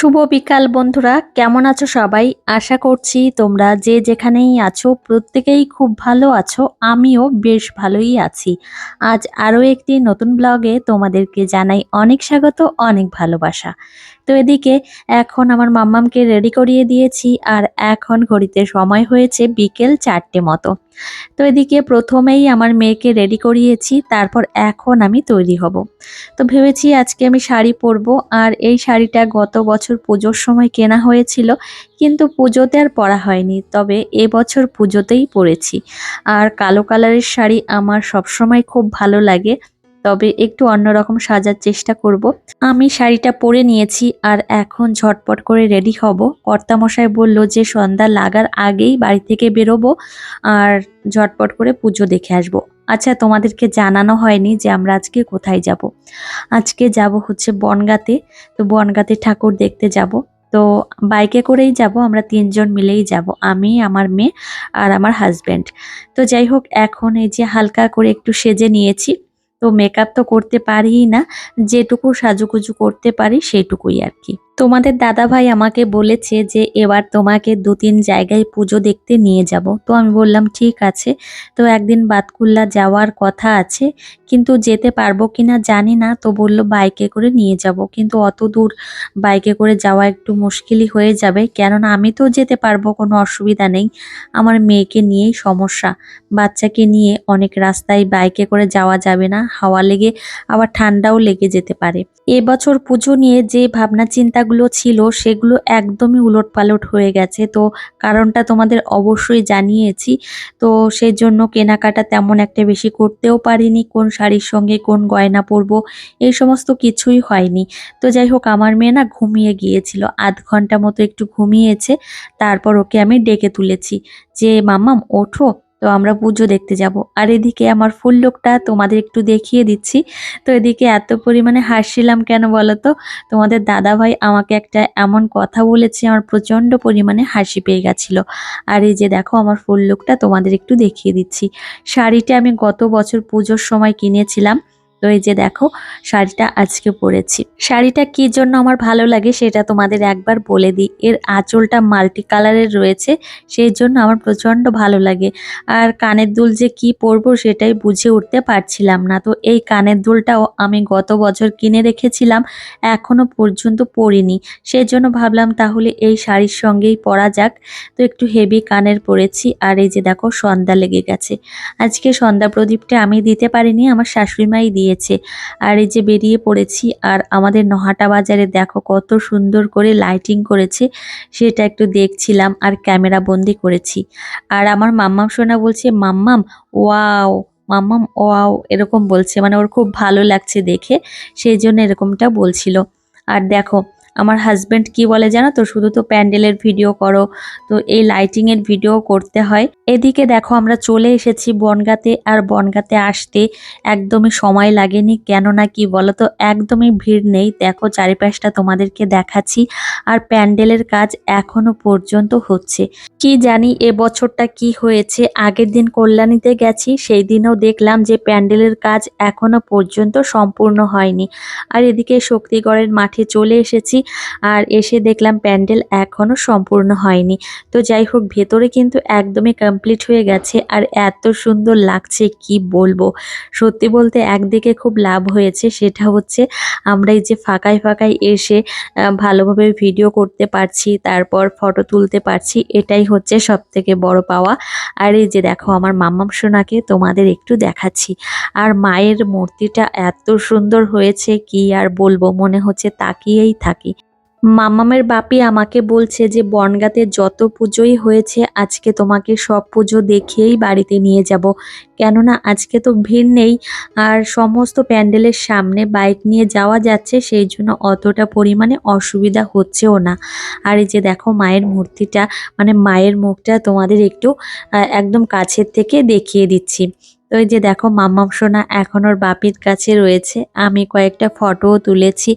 শুভ বিকাল বন্ধুরা, কেমন আছো সবাই? আশা করছি তোমরা যে যেখানেই আছো প্রত্যেকেই খুব ভালো আছো, আমিও বেশ ভালোই আছি। আজ আরও একটি নতুন ব্লগে তোমাদেরকে জানাই অনেক স্বাগত, অনেক ভালোবাসা। তো এদিকে এখন আমার মাম্মামকে রেডি করিয়ে দিয়েছি, আর এখন ঘড়িতে সময় হয়েছে বিকেল চারটে মতো। তো এদিকে প্রথমেই আমার মেয়েকে রেডি করিয়েছি, তারপর এখন আমি তৈরি হব। তো ভেবেছি আজকে আমি শাড়ি পরব, আর এই শাড়িটা গত বছর পুজোর সময় কেনা হয়েছিল, কিন্তু পুজোতে আর পরা হয়নি, তবে এবছর পুজোতেই পরেছি। আর কালো কালারের শাড়ি আমার সবসময় খুব ভালো লাগে তবে একটু অন্যরকম সাজার চেষ্টা করব। আমি শাড়িটা পরে নিয়েছি আর এখন ঝটপট করে রেডি হব। কর্তামশাই বলল যে সন্ধ্যা লাগার আগেই বাড়ি থেকে বেরোবো আর ঝটপট করে পুজো দেখে আসব। আচ্ছা তোমাদেরকে জানানো হয়নি যে আমরা আজকে কোথায় যাব। আজকে যাব হচ্ছে বনগাতে। তো বনগাতে ঠাকুর দেখতে যাব। তো বাইকে করেই যাব, আমরা তিনজন মিলেই যাব, আমি, আমার মেয়ে আর আমার হাজব্যান্ড। তো যাই হোক, এখন এই যে হালকা করে একটু সেজে নিয়েছি। তো মেকআপ তো করতে পারিই না যেটুকু সাজুগুজু করতে পারি সেইটুকুই আর কি। তোমাদের দাদা ভাই আমাকে বলেছে যে এবার তোমাকে দু তিন জায়গায় পুজো দেখতে নিয়ে যাব। তো আমি বললাম, ঠিক আছে। তো একদিন বাতকুল্লা যাওয়ার কথা আছে, কিন্তু যেতে পারব কিনা জানি না। তো বলল, বাইকে করে নিয়ে যাব। কিন্তু অত দূর বাইকে করে যাওয়া একটু মুশকিলই হয়ে যাবে। কেননা আমি তো যেতে পারব, কোনো অসুবিধা নেই। আমার মেয়েকে নিয়েই সমস্যা। বাচ্চাকে নিয়ে অনেক রাস্তায় বাইকে করে যাওয়া যাবে না। হাওয়া লেগে, আবার ঠান্ডাও লেগে যেতে পারে। এবছর পুজো নিয়ে যে ভাবনা চিন্তাগুলো ছিল সেগুলো একদমই উলট পালট হয়ে গেছে। তো কারণটা তোমাদের অবশ্যই জানিয়েছি। তো সেই জন্য কেনাকাটা তেমন একটা বেশি করতেও পারিনি, কোন শাড়ির সঙ্গে কোন গয়না পরবো, এই সমস্ত কিছুই হয়নি। তো যাই হোক, আমার মেয়ে না ঘুমিয়ে গিয়েছিল, আধ ঘণ্টা মতো একটু ঘুমিয়েছে, তারপর ওকে আমি ডেকে তুলেছি। যে, মাম্মাম, ওঠো। তো আমরা পুজো দেখতে যাব। আর এদিকে আমার ফুল লোকটা তোমাদের একটু দেখিয়ে দিচ্ছি। তো এদিকে এত পরিমাণে হাসছিলাম কেন বলো তো তোমাদের দাদা ভাই আমাকে একটা এমন কথা বলেছে, আমার প্রচণ্ড পরিমাণে হাসি পেয়ে গেছিল। আর এই যে দেখো আমার ফুল লোকটা তোমাদের একটু দেখিয়ে দিচ্ছি। শাড়িটা আমি গত বছর পুজোর সময় কিনেছিলাম। তো এই যে দেখো, শাড়িটা আজকে পরেছি। শাড়িটা কি জন্য আমার ভালো লাগে সেটা তোমাদের একবার বলে দিই। এর আঁচলটা মাল্টি কালারের রয়েছে, সেই জন্য আমার প্রচণ্ড ভালো লাগে। আর কানের দুল যে কি পরবো সেটাই বুঝে উঠতে পারছিলাম না। তো এই কানের দুলটাও আমি গত বছর কিনে রেখেছিলাম, এখনও পর্যন্ত পরিনি। সেই জন্য ভাবলাম তাহলে এই শাড়ির সঙ্গেই পরা যাক। তো একটু হেভি কানের পরেছি, আর এই যে দেখো সন্ধ্যা লেগে গেছে। আজকে সন্ধ্যা প্রদীপটা আমি দিতে পারিনি, আমার শাশুড়িমাই দিয়েছে। আর এই যে বেরিয়ে পড়েছি, আর আমাদের নহাটা বাজারে দেখো কত সুন্দর করে লাইটিং করেছে, সেটা একটু দেখছিলাম আর ক্যামেরা বন্দি করেছি। আর আমার মাম্মাম সোনা বলছে, মাম্মাম, ওয়াও মাম্মাম, ওয়াও, এরকম বলছে। মানে ওর খুব ভালো লাগছে দেখে, সেই জন্য এরকমটা বলছিল। আর দেখো আমার হাজব্যান্ড কি বলে জানো তো? শুধু তো প্যান্ডেলের ভিডিও করো, তো এই লাইটিং এর ভিডিও করতে হয়। এদিকে দেখো আমরা চলে এসেছি বনগাতে, আর বনগাতে আসতে একদমই সময় লাগেনি। কেননা কি বলো তো একদমই ভিড় নেই। দেখো চারিপাশটা তোমাদেরকে দেখাচ্ছি। আর প্যান্ডেলের কাজ এখনও পর্যন্ত হচ্ছে। কি জানি এ বছরটা কি হয়েছে। আগের দিন কল্যাণীতে গেছি, সেই দিনও দেখলাম যে প্যান্ডেলের কাজ এখনও পর্যন্ত সম্পূর্ণ হয়নি। আর এদিকে শক্তিগড়ের মাঠে চলে এসেছি। আর এসে দেখলাম প্যান্ডেল এখনও সম্পূর্ণ হয়নি। তো যাই হোক, ভেতরে কিন্তু একদমই কমপ্লিট হয়ে গেছে আর এত সুন্দর লাগছে, কি বলব? সত্যি বলতে একদিকে খুব লাভ হয়েছে, সেটা হচ্ছে আমরা এই যে ফাঁকায় ফাঁকায় এসে ভালোভাবে ভিডিও করতে পারছি, তারপর ফটো তুলতে পারছি, এটাই হচ্ছে সব থেকে বড় পাওয়া। আর এই যে দেখো, আমার মাম্মাম সোনাকে তোমাদের একটু দেখাচ্ছি। আর মায়ের মূর্তিটা এত সুন্দর হয়েছে, কি আর বলব? মনে হচ্ছে তাকিয়েই থাকি। মামামের বাপি আমাকে বলছে যে, বনগাতে যত পুজোই হয়েছে, আজকে তোমাকে সব পুজো দেখিয়েই বাড়িতে নিয়ে যাব। কেননা আজকে তো ভিড় নেই আর সমস্ত প্যান্ডেলের সামনে বাইক নিয়ে যাওয়া যাচ্ছে, সেই জন্য অতটা পরিমাণে অসুবিধা হচ্ছেও না। আর এই যে দেখো, মায়ের মূর্তিটা মানে মায়ের মুখটা তোমাদের একটু একদম কাছের থেকে দেখিয়ে দিচ্ছি। তো যে দেখো, মাম্মাম সোনা এখন ওর বাপির কাছে রয়েছে। আমি কয়েকটা ফটোও তুলেছি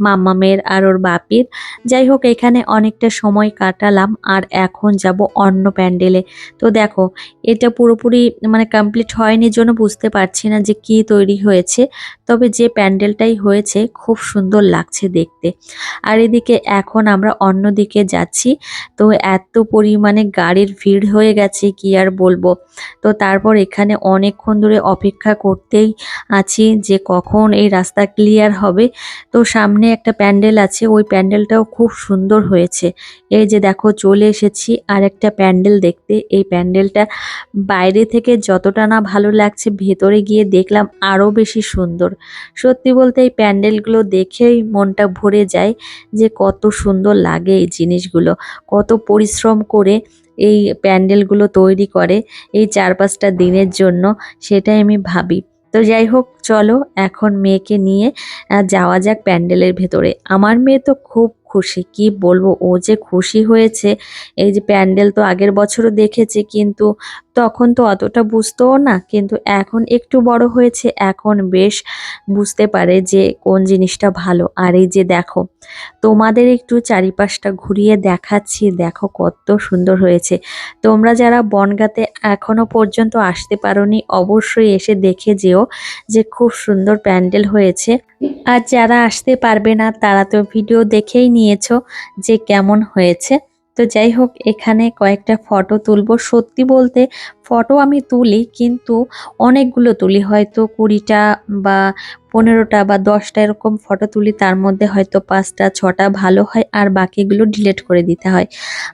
মাম্মামের আর ওর বাপির। যাই হোক, এখানে অনেকটা সময় কাটালাম আর এখন যাব অন্য প্যান্ডেলে। তো দেখো, এটা পুরোপুরি মানে কমপ্লিট হয়নি জন্য বুঝতে পারছি না যে কি তৈরি হয়েছে। তবে যে প্যান্ডেলটাই হয়েছে, খুব সুন্দর লাগছে দেখতে। আর এদিকে এখন আমরা অন্য দিকে যাচ্ছি। তো এত পরিমাণে গাড়ির ভিড় হয়ে গেছে, কি আর বলব। তো তারপর এখানে অনেকক্ষণ ধরে অপেক্ষা করতেই আছি যে কখন এই রাস্তা ক্লিয়ার হবে। তো সামনে একটা প্যান্ডেল আছে, ওই প্যান্ডেলটাও খুব সুন্দর হয়েছে। এই যে দেখো, চলে এসেছি আর একটা প্যান্ডেল দেখতে। এই প্যান্ডেলটা বাইরে থেকে যতটা না ভালো লাগছে, ভেতরে গিয়ে দেখলাম আরও বেশি সুন্দর। সত্যি বলতে এই প্যান্ডেলগুলো দেখেই মনটা ভরে যায় যে কত সুন্দর লাগে এই জিনিসগুলো। কত পরিশ্রম করে এই প্যান্ডেলগুলো তৈরি করে এই চার পাঁচটা দিনের জন্য, সেটাই আমি ভাবি। তো যাই হোক, চলো এখন মেয়েকে নিয়ে যাওয়া যাক প্যান্ডেলের ভেতরে। আমার মেয়ে তো খুব খুশি, কি বলব? ও যে খুশি হয়েছে, এই যে প্যান্ডেল তো আগের বছরও দেখেছে, কিন্তু তখন তো অতটা বুঝতোও না, কিন্তু এখন একটু বড় হয়েছে, এখন বেশ বুঝতে পারে যে কোন জিনিসটা ভালো। আর এই যে দেখো, তোমাদের একটু চারিপাশটা ঘুরিয়ে দেখাচ্ছি, দেখো কত সুন্দর হয়েছে। তোমরা যারা বনগাতে এখনও পর্যন্ত আসতে পারোনি, অবশ্যই এসে দেখে যেও যে খুব সুন্দর প্যান্ডেল হয়েছে। আর যারা আসতে পারবে না, তারা তো ভিডিও দেখেই নিয়েছো যে কেমন হয়েছে। তো যাই হোক, এখানে কয়েকটা ফটো তুলবো। সত্যি বলতে ফটো আমি তুলি, কিন্তু অনেকগুলো তুলি। হয়তো কুড়িটা বা পনেরোটা বা দশটা এরকম ফটো তুলি, তার মধ্যে হয়তো পাঁচটা, ছটা ভালো হয়, আর বাকিগুলো ডিলিট করে দিতে হয়।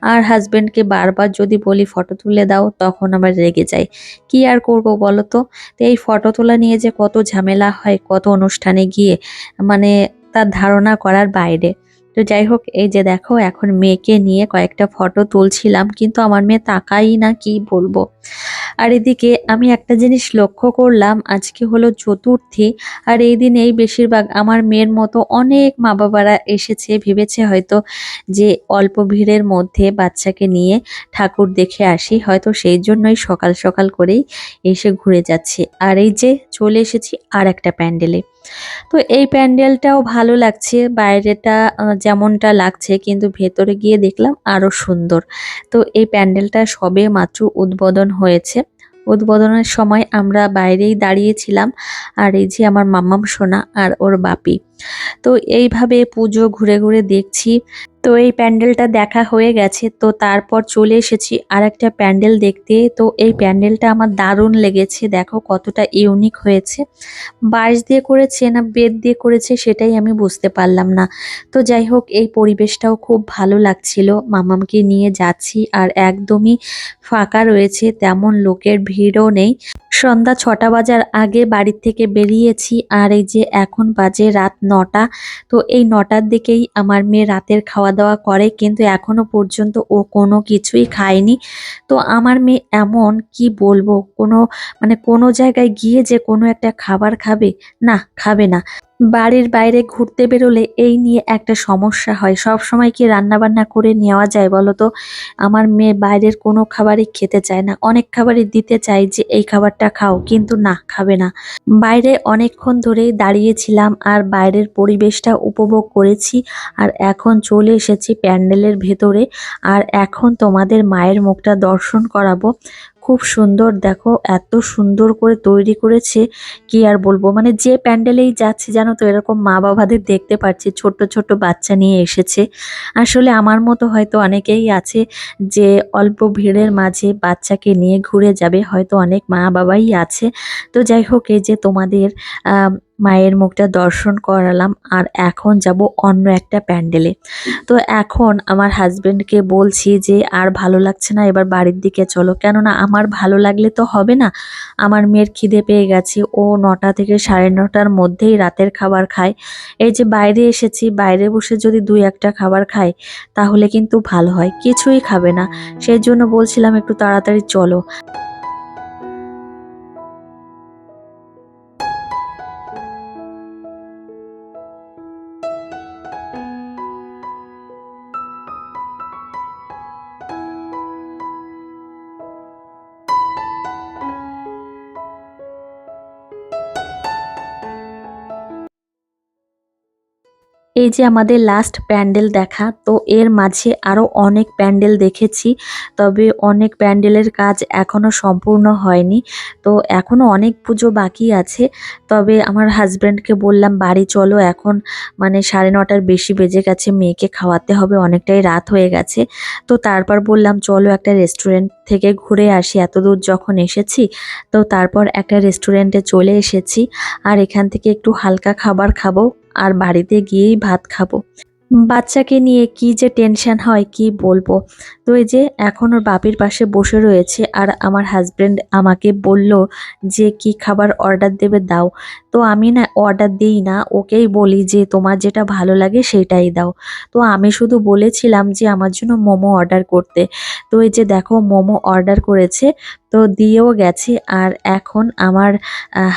আর হাজবেন্ডকে বারবার যদি বলি ফটো তুলে দাও, তখন আবার রেগে যায়। কি আর করব বলো তো? তো এই ফটো তোলা নিয়ে যে কত ঝামেলা হয়, কত অনুষ্ঠানে গিয়ে মানে তার ধারণা করার বাইরে। তো যাই হোক, এই যে দেখো, এখন মেয়েকে নিয়ে কয়েকটা ফটো তুলছিলাম, কিন্তু আমার মেয়ে তাকাই না, কি বলব? আর এদিকে আমি একটা জিনিস লক্ষ্য করলাম, আজকে হলো চতুর্থী, আর এই দিনেই বেশিরভাগ আমার মেয়ের মতো অনেক মা বাবারা এসেছে, ভেবেছে হয়তো যে অল্প ভিড়ের মধ্যে বাচ্চাকে নিয়ে ঠাকুর দেখে আসি, হয়তো সেই জন্যই সকাল সকাল করেই এসে ঘুরে যাচ্ছে। আর এই যে চলে এসেছি আর একটা প্যান্ডেলে। তো এই প্যান্ডেলটাও ভালো লাগছে, বাইরেটা যেমনটা লাগছে, কিন্তু ভেতরে গিয়ে দেখলাম আরও সুন্দর। তো এই প্যান্ডেলটা সবে মাত্র উদ্বোধন হয়েছে। উদ্বোধনের সময় আমরা বাইরেই দাঁড়িয়েছিলাম, আর এই যে আমার মাম্মাম সোনা আর ওর বাপি। তো এইভাবে পুজো ঘুরে ঘুরে দেখছি। তো এই প্যান্ডেলটা দেখা হয়ে গেছে, তো তারপর চলে এসেছি আর একটা প্যান্ডেল দেখতে। তো এই প্যান্ডেলটা আমার দারুণ লেগেছে, দেখো কতটা ইউনিক হয়েছে। বাঁশ দিয়ে করেছে না বেত দিয়ে করেছে সেটাই আমি বুঝতে পারলাম না। তো যাই হোক, এই পরিবেশটাও খুব ভালো লাগছিল। মামামকে নিয়ে যাচ্ছি আর একদমই ফাঁকা রয়েছে, তেমন লোকের ভিড়ও নেই। সন্ধ্যা ছটা বাজার আগে বাড়ির থেকে বেরিয়েছি আর এই যে এখন বাজে রাত নটা, তো এই নটার দিকেই আমার মেয়ে রাতের খাওয়া দাওয়া করে কিন্তু এখনও পর্যন্ত ও কোনো কিছুই খায়নি। তো আমার মেয়ে এমন কি বলব, কোনো মানে কোনো জায়গায় গিয়ে যে কোনো একটা খাবার খাবে? না খাবে না। বাড়ির বাইরে ঘুরতে বেরোলে এই নিয়ে একটা সমস্যা হয়। সব সময় কি রান্না বান্না করে নেওয়া যায় বলো তো? আমার মেয়ে বাইরের কোনো খাবারই খেতে চায় না। অনেক খাবারই দিতে চাই যে, এই খাবারটা খাও। কিন্তু না, খাবে না। বাইরে অনেকক্ষণ ধরেই দাঁড়িয়েছিলাম আর বাইরের পরিবেশটা উপভোগ করেছি আর এখন চলে এসেছি প্যান্ডেলের ভেতরে। আর এখন তোমাদের মায়ের মুখটা দর্শন করাবো। খুব সুন্দর, দেখো, এত সুন্দর করে তৈরি করেছে, কি আর বলব? মানে যে প্যান্ডেলেই যাচ্ছে, জানো তো, এরকম মা বাবাদের দেখতে পাচ্ছি ছোট ছোট বাচ্চা নিয়ে এসেছে। আসলে আমার মতো হয়তো অনেকেই আছে যে অল্প ভিড়ের মাঝে বাচ্চাকে নিয়ে ঘুরে যাবে, হয়তো অনেক মা বাবাই আছে। তো যাই হোক, এই যে তোমাদের মায়ের মুখটা দর্শন করালাম আর এখন যাব অন্য একটা প্যান্ডেলে। তো এখন আমার হাজবেন্ডকে বলছি যে, আর ভালো লাগছে না, এবার বাড়ির দিকে চলো। কেননা আমার ভালো লাগলে তো হবে না। আমার মেয়ের খিদে পেয়ে গেছে। ও নটা থেকে সাড়ে নটার মধ্যেই রাতের খাবার খায়। এই যে বাইরে এসেছি, বাইরে বসে যদি দুই একটা খাবার খায়, তাহলে কিন্তু ভালো হয়। কিছুই খাবে না। সেই জন্য বলছিলাম একটু তাড়াতাড়ি চলো। এই যে আমাদের লাস্ট প্যান্ডেল দেখা, তো এর মাঝে আরও অনেক প্যান্ডেল দেখেছি, তবে অনেক প্যান্ডেলের কাজ এখনও সম্পূর্ণ হয়নি। তো এখনও অনেক পুজো বাকি আছে, তবে আমার হাজব্যান্ডকে বললাম, বাড়ি চলো এখন মানে সাড়ে নটার বেশি বেজে গেছে, মেয়েকে খাওয়াতে হবে, অনেকটাই রাত হয়ে গেছে। তো তারপর বললাম, চলো একটা রেস্টুরেন্ট থেকে ঘুরে আসি, এত দূর যখন এসেছি, তো তারপর একটা রেস্টুরেন্টে চলে এসেছি, আর এখান থেকে একটু হালকা খাবার খাব। আর বাড়িতে গিয়েই ভাত খাব। বাচ্চাকে নিয়ে কি যে টেনশন হয়, কি বলব? তো এই যে এখন ওর বাপির পাশে বসে রয়েছে আর আমার হাজব্যান্ড আমাকে বলল যে, কি খাবার অর্ডার দেবে দাও? তো আমি না অর্ডার দিই না, ওকেই বলি যে তোমার যেটা ভালো লাগে সেটাই দাও। তো আমি শুধু বলেছিলাম যে আমার জন্য মোমো অর্ডার করতে। তো এই যে দেখো মোমো অর্ডার করেছে, তো দিয়েও গেছে। আর এখন আমার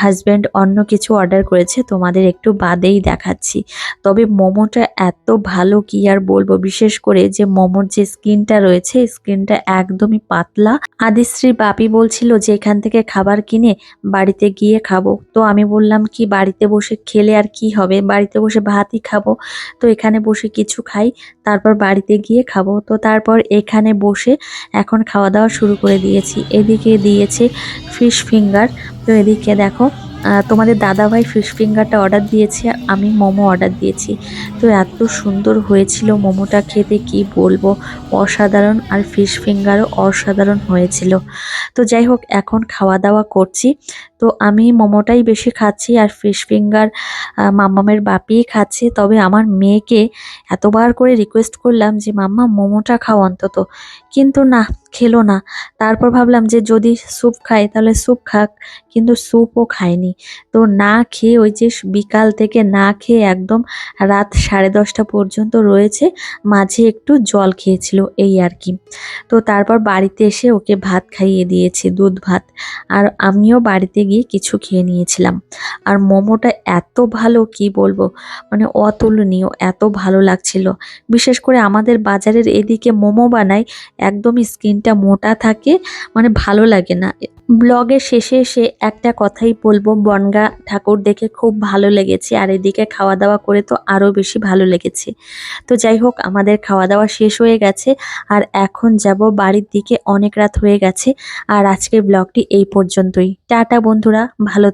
হাজব্যান্ড অন্য কিছু অর্ডার করেছে, তোমাদের একটু বাদেই দেখাচ্ছি। তবে মোমোটা এত ভালো কি আর বলব, বিশেষ করে যে মোমোর যে স্কিনটা রয়েছে, স্কিনটা একদমই পাতলা। আদিশ্রী বাপি বলছিল যে এখান থেকে খাবার কিনে বাড়িতে গিয়ে খাব। তো আমি বললাম কি বাড়িতে বসে খেলে আর কি হবে? বাড়িতে বসে ভাতই খাব। তো এখানে বসে কিছু খাই, তারপর বাড়িতে গিয়ে খাব। তো তারপর এখানে বসে এখন খাওয়া দাওয়া শুরু করে দিয়েছি। এদিকে দিয়েছে ফিশ ফিঙ্গার তো এদিকে দেখো তোমাদের দাদাভাই ফিশ ফিঙ্গারটা অর্ডার দিয়েছে, আমি মোমো অর্ডার দিয়েছি। তো এত সুন্দর হয়েছিল মোমোটা খেতে, কি বলব? অসাধারণ আর ফিশ ফিঙ্গারও অসাধারণ হয়েছিল। তো যাই হোক, এখন খাওয়া দাওয়া করছি। তো আমি মোমোটাই বেশি খাচ্ছি আর ফিশ ফিঙ্গার মাম্মামের বাপিই খাচ্ছে। তবে আমার মেয়েকে এতবার করে রিকোয়েস্ট করলাম যে, মাম্মা, মোমোটা খাও অন্তত। কিন্তু না, খেলো না। তারপর ভাবলাম যে, যদি স্যুপ খায় তাহলে স্যুপ খাক। কিন্তু স্যুপও খায়নি তো না খেয়ে ওই যে বিকাল থেকে না খেয়ে একদম রাত সাড়ে দশটা পর্যন্ত রয়েছে, মাঝে একটু জল খেয়েছিল, এই আর কি। তো তারপর বাড়িতে এসে ওকে ভাত খাইয়ে দিয়েছি, দুধ ভাত। আর আমিও বাড়িতে গিয়ে কিছু খেয়ে নিয়েছিলাম। আর মোমোটা এত ভালো, কি বলব? মানে অতুলনীয়, এত ভালো লাগছিল। বিশেষ করে আমাদের বাজারের এদিকে মোমো বানায় একদমই স্কিনটা মোটা থাকে মানে ভালো লাগে না। ব্লগের শেষে এসে একটা কথাই বলব, বনগা ঠাকুর দেখে খুব ভালো লেগেছে, আর এদিকে খাওয়া দাওয়া করে তো আরও বেশি ভালো লেগেছে। তো যাই হোক, আমাদের খাওয়া দাওয়া শেষ হয়ে গেছে, আর এখন যাব বাড়ির দিকে, অনেক রাত হয়ে গেছে, আর আজকের ব্লগটি এই পর্যন্তই। টাটা বন্ধুরা ভালো থেকো।